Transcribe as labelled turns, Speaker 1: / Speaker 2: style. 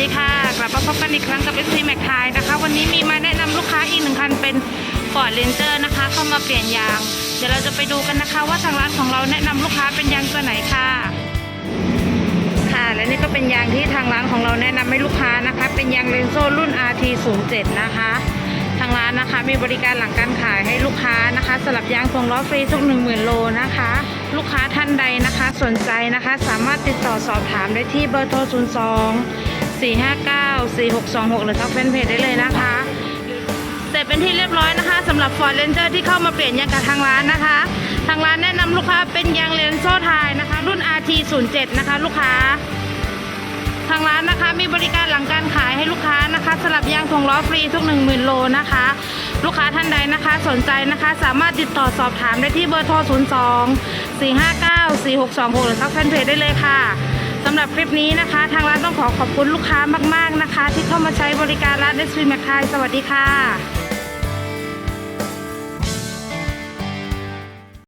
Speaker 1: ดีค่ะกลับมาพบกันอีกครั้งกับ s อ Mac ไทยนะคะ วันนี้มีมาแนะนำลูกค้าอีกหนึ่งคันเป็น Ford Ranger นะคะ เข้ามาเปลี่ยนยาง เดี๋ยวเราจะไปดูกันนะคะ ว่าทางร้านของเราแนะนำลูกค้าเป็นยางตัวไหนค่ะ ค่ะ และนี่ก็เป็นยางที่ทางร้านของเราแนะนำให้ลูกค้านะคะ เป็นยางเลนโซรุ่น RT07 นะคะ ทางร้านนะคะมีบริการหลังการขายให้ลูกค้านะคะสลับยางส่งล้อฟรีทุก 10,000 โลนะคะลูกค้าท่านใดนะคะ สนใจนะคะ สามารถติดต่อสอบถามได้ที่เบอร์โทร 02 459 4626 หรือทางแฟนเพจได้เลยนะคะ เสร็จเป็นที่เรียบร้อยนะคะสำหรับ Ford Ranger ที่เข้ามาเปลี่ยนยางกับทางร้านนะคะ ทางร้านแนะนำลูกค้าเป็นยางเลนโซ่ไทยนะคะ รุ่น RT07 นะคะ ลูกค้า ทางร้านนะคะมีบริการหลังการขายให้ลูกค้านะคะสลับยางถ่วงล้อฟรีทุก 10,000 โลนะคะ ลูกค้าท่านใดนะคะสนใจนะคะ สามารถติดต่อสอบถามได้ที่เบอร์โทร 02 459 4626 หรือทักแฟนเพจได้เลยค่ะ สำหรับคลิปนี้นะคะ ทางร้านต้องขอขอบคุณลูกค้ามาก ๆนะคะ ที่เข้ามาใช้บริการร้านเดสวีแมคไทยสวัสดีค่ะ